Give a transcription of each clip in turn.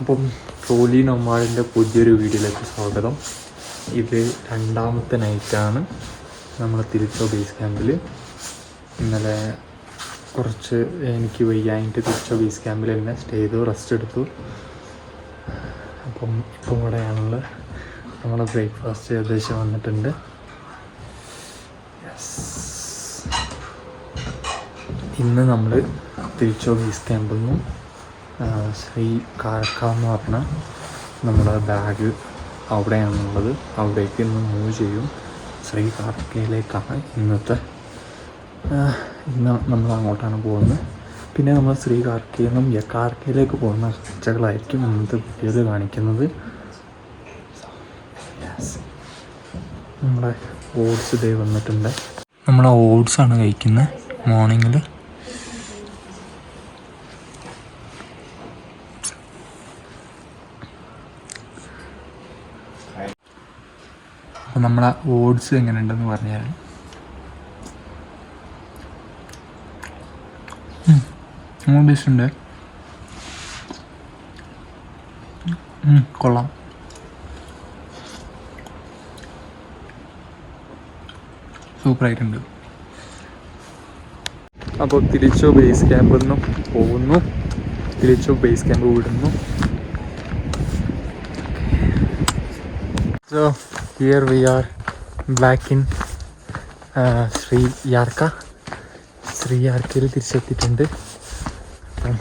അപ്പം ട്രോലി നൊമാളിന്റെ പുതിയൊരു വീഡിയോയിലേക്ക് സ്വാഗതം. ഇത് രണ്ടാമത്തെ നൈറ്റാണ്. നമ്മൾ തിരിച്ചോ ബേസ് ക്യാമ്പിൽ ഇന്നലെ കുറച്ച് എനിക്ക് വയ്യായിട്ട് തിരിച്ചോ ബേസ് ക്യാമ്പിൽ തന്നെ സ്റ്റേ ചെയ്തു റെസ്റ്റ് എടുത്തു. അപ്പം ഇപ്പം ഇവിടെയാണുള്ളത് നമ്മളെ ബ്രേക്ക്ഫാസ്റ്റ് ഏകദേശം വന്നിട്ടുണ്ട്. ഇന്ന് നമ്മൾ തിരിച്ചോ ബേസ് ക്യാമ്പിൽ നിന്നും ശ്രീ കാരക്ക എന്ന് പറഞ്ഞ നമ്മുടെ ബാഗ് അവിടെയാണുള്ളത്. അവിടേക്ക് ഇന്ന് മൂവ് ചെയ്യും. ശ്രീ കാർക്കയിലേക്കാണ് ഇന്നത്തെ ഇന്ന് നമ്മൾ അങ്ങോട്ടാണ് പോകുന്നത്. പിന്നെ നമ്മൾ ശ്രീ കാർക്കയിൽ നിന്നും യക്കാർക്കയിലേക്ക് പോകുന്ന കാഴ്ചകളായിരിക്കും ഇന്നത്തെ വീഡിയോയിൽ കാണിക്കുന്നത്. നമ്മുടെ ഓട്സ് ഡേ വന്നിട്ടുണ്ട്. നമ്മൾ ഓട്സ് ആണ് കഴിക്കുന്നത്. മോർണിംഗിൽ അപ്പം നമ്മളെ ഓട്സ് എങ്ങനെയുണ്ടെന്ന് പറഞ്ഞാൽ. ഉണ്ട് ഉം, കൊള്ളാം. സൂപ്പറായിട്ടുണ്ട്. അപ്പോൾ തിരിച്ചു ബേസ് ക്യാമ്പിൽ നിന്നും പോകുന്നു. തിരിച്ചു ബേസ് ക്യാമ്പ് വിടുന്നു. So here we are back in uh, Sri Yarka. Sri യാർക്കയിൽ തിരിച്ചെത്തിയിട്ടുണ്ട്. അപ്പം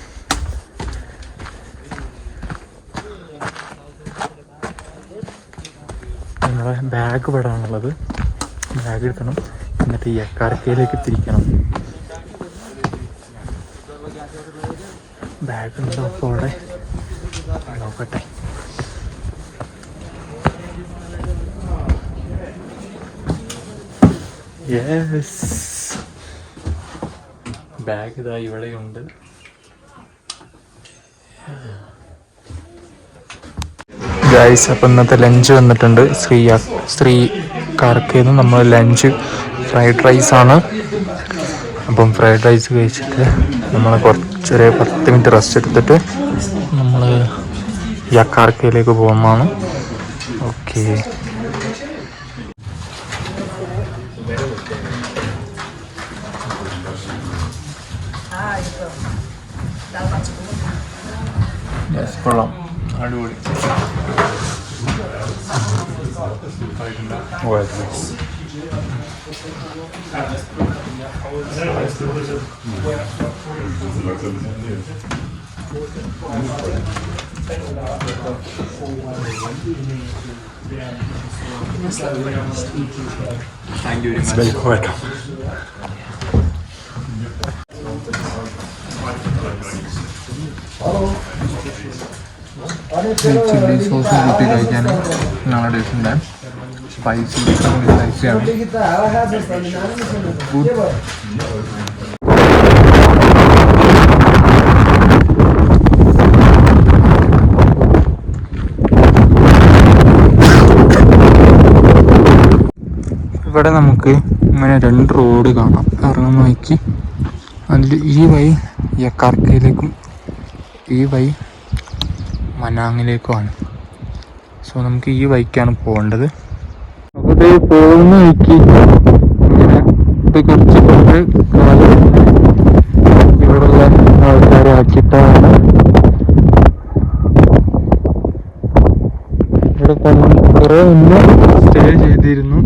നമ്മളെ ബാഗ് പെടാനുള്ളത്. ബാഗ് എടുക്കണം. എന്നിട്ട് യക്കാർക്കയിലേക്ക് തിരിക്കണം. ബാഗ് ഉണ്ടോ? അപ്പോൾ നോക്കട്ടെ. യെസ് ബാഗ് ഇതാ ഇവിടെയുണ്ട് ഗൈസ് അപ്പം ഇന്നത്തെ ലഞ്ച് വന്നിട്ടുണ്ട്. സ്ത്രീ കാർക്കയിൽ നമ്മൾ ലഞ്ച് ഫ്രൈഡ് റൈസ് ആണ്. അപ്പം ഫ്രൈഡ് റൈസ് കഴിച്ചിട്ട് നമ്മൾ കുറച്ചൊരു പത്ത് മിനിറ്റ് റെസ്റ്റ് എടുത്തിട്ട് നമ്മൾ യക്കാർക്കയിലേക്ക് പോകുന്നതാണ്. ഓക്കെ കൊള്ളാം. അടിപൊളി. Thank you very much welcome chilli sauce കൂട്ടി കഴിക്കാനും നല്ല ടേസ്റ്റ് ഉണ്ട് സ്പൈസി സ്പൈസിയാണ് ഗുഡ് ഇവിടെ നമുക്ക് ഇങ്ങനെ രണ്ട് റോഡ് കാണാം. കാരണം വഴിക്ക് അതിൽ ഈ വഴി യക്കാർക്കയിലേക്കും ഈ വഴി മനാങ്ങിലേക്കുമാണ് സോ നമുക്ക് ഈ വഴിക്കാണ് പോകേണ്ടത്. ഇത് പോകുന്ന വഴിക്ക് ഇങ്ങനെ ഇത് കുറച്ച് കൊണ്ട് കാലം ഇവിടെയുള്ള ആൾക്കാരെ ആക്കിയിട്ടാണ്. ഇവിടെ കുറേ മുന്നേ സ്റ്റേ ചെയ്തിരുന്നു.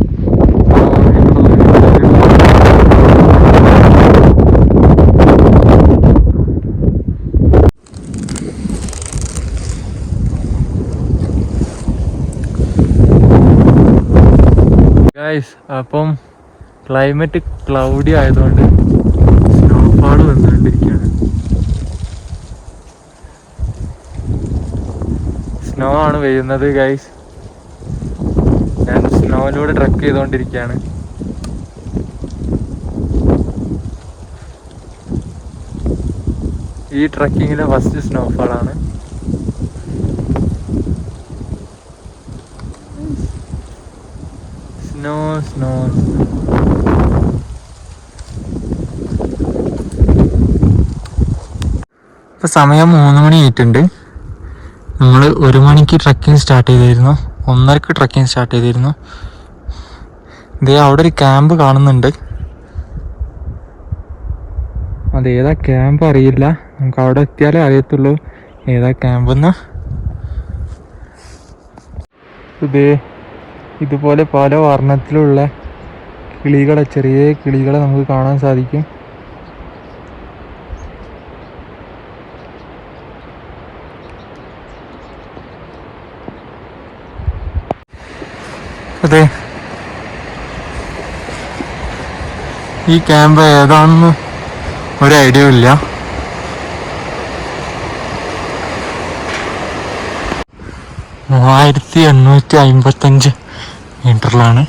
ഗൈസ് അപ്പം ക്ലൈമറ്റ് ക്ലൗഡി ആയതുകൊണ്ട് സ്നോഫാൾ വന്നുകൊണ്ടിരിക്കുകയാണ്. സ്നോ ആണ് വരുന്നത് ഗൈസ് ഞാൻ സ്നോയിലൂടെ ട്രക്ക് ചെയ്തുകൊണ്ടിരിക്കുകയാണ്. ഈ ട്രക്കിങ്ങിലെ ഫസ്റ്റ് സ്നോഫാൾ സ്നോ ഇപ്പം ഇപ്പൊ സമയം മൂന്ന് മണി ആയിട്ടുണ്ട്. നമ്മൾ ഒരു മണിക്ക് ട്രക്കിംഗ് സ്റ്റാർട്ട് ചെയ്തിരുന്നു. ഒന്നരക്ക് ട്രക്കിംഗ് സ്റ്റാർട്ട് ചെയ്തിരുന്നു. ഇതേ അവിടെ ഒരു ക്യാമ്പ് കാണുന്നുണ്ട്. അതേതാ ക്യാമ്പ് അറിയില്ല. നമുക്ക് അവിടെ എത്തിയാലേ അറിയത്തുള്ളൂ. ഏതാ ക്യാമ്പെന്ന് ഇതേ ഇതുപോലെ പല വർണത്തിലുള്ള കിളികളെ ചെറിയ കിളികളെ നമുക്ക് കാണാൻ സാധിക്കും. അതെ. ഈ ക്യാമ്പ് ഏതാണെന്ന് ഒരു ഐഡിയ ഇല്ല. മൂവായിരത്തി എണ്ണൂറ്റി അമ്പത്തഞ്ച്. മീറ്ററിലാണ്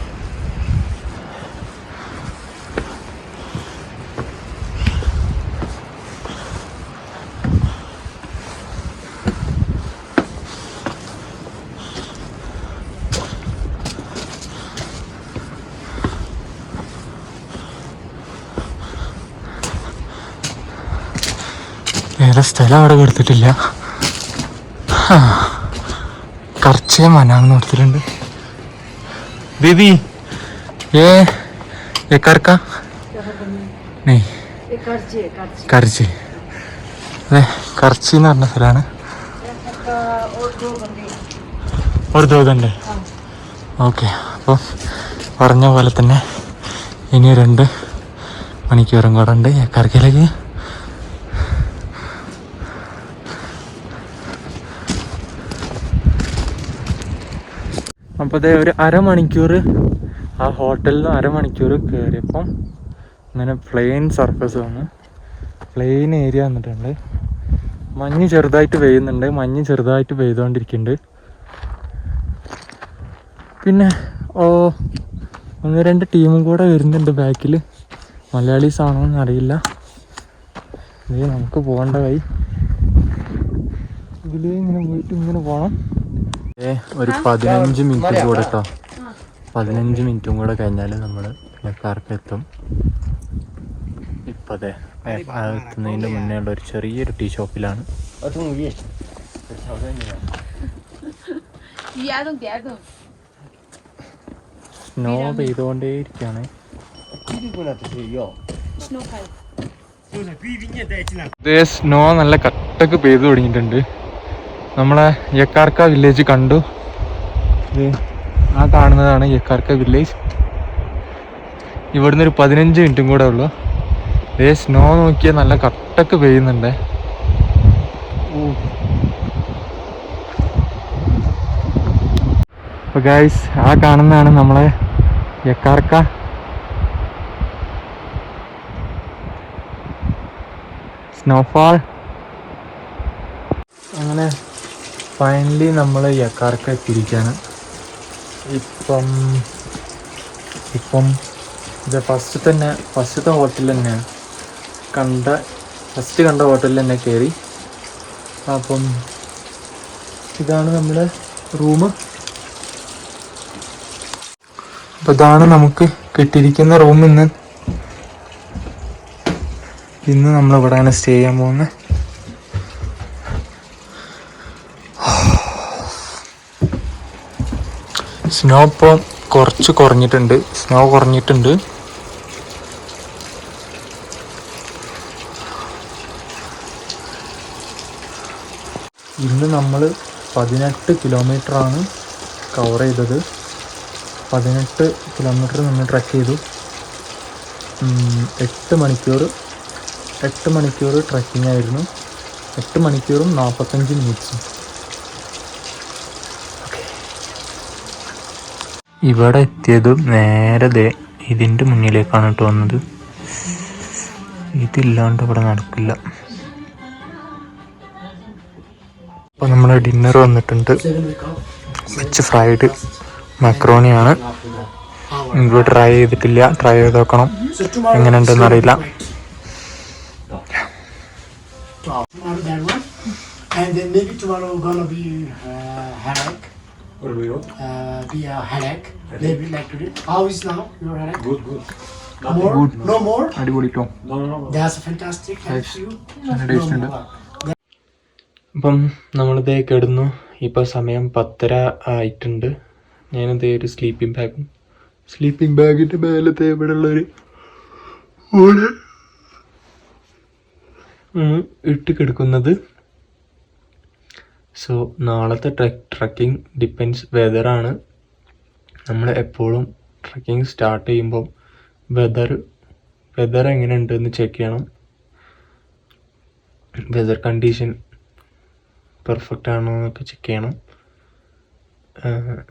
വേറെ സ്ഥലം അവിടെ കൊടുത്തിട്ടില്ല. കർച്ചയ മനാന്ന് കൊടുത്തിട്ടുണ്ട് ദീദി ഏ ये कर का नहीं കർച്ചി അതെ കർച്ചി എന്ന് പറഞ്ഞ സ്ഥലമാണ് ഒരു തോന്നുണ്ട് ഓക്കെ അപ്പോൾ പറഞ്ഞ പോലെ തന്നെ ഇനി രണ്ട് മണിക്കൂറും കൂടെ ഉണ്ട് കർക്കയിലേക്ക് അപ്പോൾ അതേ ഒരു അരമണിക്കൂർ ആ ഹോട്ടലിൽ അരമണിക്കൂർ കയറിയപ്പം ഇങ്ങനെ പ്ലെയിൻ സർഫസ് വന്ന് പ്ലെയിൻ ഏരിയ വന്നിട്ടുണ്ട്. മഞ്ഞ് ചെറുതായിട്ട് പെയ്യുന്നുണ്ട്. മഞ്ഞ് ചെറുതായിട്ട് പെയ്തുകൊണ്ടിരിക്കുന്നുണ്ട് പിന്നെ ഓ ഒന്ന് രണ്ട് ടീമും കൂടെ വരുന്നുണ്ട് ബാക്കിൽ മലയാളീസ് ആണോ എന്ന് അറിയില്ല. ഇത് നമുക്ക് പോകേണ്ട കൈ ഇതിലേ ഇങ്ങനെ പോയിട്ട് ഇങ്ങനെ പോകണം ഒരു പതിനഞ്ച് മിനിറ്റ് കൂടെ കേട്ടോ പതിനഞ്ച് മിനിറ്റും കൂടെ കഴിഞ്ഞാൽ നമ്മൾ ലക്കാർക്ക് എത്തും. ഇപ്പം അതെ എത്തുന്നതിന്റെ മുന്നേ ഉള്ള ഒരു ചെറിയൊരു ടീ ഷോപ്പിലാണ്. Snow pie. ഇതേ സ്നോ നല്ല കട്ടക്ക് പെയ്തു തുടങ്ങിയിട്ടുണ്ട്. നമ്മളെ യക്കാർക്ക വില്ലേജ് കണ്ടു. ആ കാണുന്നതാണ് യക്കാർക്ക വില്ലേജ് ഇവിടുന്ന് ഒരു പതിനഞ്ച് മിനിറ്റും കൂടെ ഉള്ളു. ദേ സ്നോ നോക്കിയാൽ നല്ല കട്ടക്ക് പെയ്യുന്നുണ്ട്. അപ്പോൾ ഗൈസ് ആ കാണുന്നതാണ് നമ്മളെ യക്കാർക്ക. സ്നോഫാൾ അങ്ങനെ ഫൈനലി നമ്മൾ യക്കാർക്ക് എത്തിയിരിക്കുകയാണ് ഇപ്പം ഇപ്പം ഇത് ഫസ്റ്റ് തന്നെ ഫസ്റ്റത്തെ ഹോട്ടലിൽ തന്നെ കണ്ട ഫസ്റ്റ് കണ്ട ഹോട്ടലിൽ തന്നെ കയറി അപ്പം ഇതാണ് നമ്മുടെ റൂം അപ്പോൾ ഇതാണ് നമുക്ക് കിട്ടിയിരിക്കുന്ന റൂം ഇന്ന്. ഇന്ന് നമ്മളിവിടെ സ്റ്റേ ചെയ്യാൻ പോകുന്നത്. സ്നോ ഇപ്പോൾ കുറച്ച് കുറഞ്ഞിട്ടുണ്ട്. സ്നോ കുറഞ്ഞിട്ടുണ്ട്. ഇന്ന് നമ്മൾ പതിനെട്ട് കിലോമീറ്ററാണ് കവർ ചെയ്തത്. പതിനെട്ട് കിലോമീറ്റർ നമ്മൾ ട്രക്ക് ചെയ്തു. എട്ട് മണിക്കൂർ എട്ട് മണിക്കൂർ ട്രക്കിംഗ് ആയിരുന്നു. എട്ട് മണിക്കൂറും നാൽപ്പത്തഞ്ച് മിനിറ്റ്സും ഇവിടെ എത്തിയതും നേരെ ഇതിന്റെ മുന്നിലേക്കാണ് കേട്ടോ വന്നത്. ഇതില്ലാണ്ട് ഇവിടെ നടക്കില്ല. അപ്പോൾ നമ്മുടെ ഡിന്നർ വന്നിട്ടുണ്ട്. വെച്ച് ഫ്രൈഡ് മക്രോണിയാണ്. ഇവിടെ ട്രൈ ചെയ്തിട്ടില്ല. ട്രൈ ചെയ്ത് നോക്കണം. എങ്ങനെ ഉണ്ടെന്ന് അറിയില്ല. And then maybe tomorrow gonna be uh, headache. What do we want? Uh, be a headache. Maybe like today. How is now your headache? Good, good. More? Good. No more? അടിപൊളി കേട്ടോ No, no, no. That's fantastic. Thank Nice. you. നല്ല No taste ഉണ്ട് more. അപ്പം നമ്മളിതേ കിടന്നു ഇപ്പോൾ സമയം പത്തര ആയിട്ടുണ്ട് ഞാനിതേ ഒരു സ്ലീപ്പിംഗ് ബാഗും സ്ലീപ്പിംഗ് ബാഗിന്റെ മേലത്തെ ഇവിടെ ഉള്ളൊരു ഇട്ട് കിടക്കുന്നത് സോ നാളത്തെ ട്രക്ക് ട്രക്കിംഗ് ഡിപ്പെൻസ് വെതറാണ് നമ്മൾ എപ്പോഴും ട്രക്കിംഗ് സ്റ്റാർട്ട് ചെയ്യുമ്പോൾ വെതർ വെതർ എങ്ങനെയുണ്ട് എന്ന് ചെക്ക് ചെയ്യണം. വെതർ കണ്ടീഷൻ പെർഫെക്റ്റ് ആണോ എന്നൊക്കെ ചെക്ക് ചെയ്യണം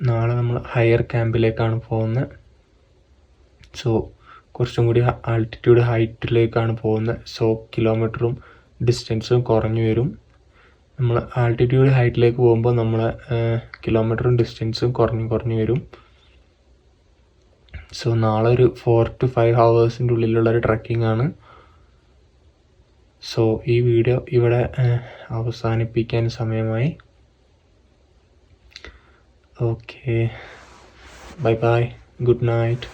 നാളെ നമ്മൾ ഹയർ ക്യാമ്പിലേക്കാണ് പോകുന്നത്. സോ കുറച്ചും കൂടി ആൾട്ടിറ്റ്യൂഡ് ഹൈറ്റിലേക്കാണ് പോകുന്നത്. സോ കിലോമീറ്ററും ഡിസ്റ്റൻസും കുറഞ്ഞു വരും. നമ്മൾ ആൾട്ടിറ്റ്യൂഡ് ഹൈറ്റിലേക്ക് പോകുമ്പോൾ നമ്മൾ കിലോമീറ്ററും ഡിസ്റ്റൻസും കുറഞ്ഞ് കുറഞ്ഞ് വരും. സോ നാളെ ഒരു ഫോർ ടു ഫൈവ് ഹവേഴ്സിന്റെ ഉള്ളിലുള്ള ഒരു ട്രക്കിംഗ് ആണ്. സോ ഈ വീഡിയോ ഇവിടെ അവസാനിപ്പിക്കാൻ സമയമായി. Okay bye bye good night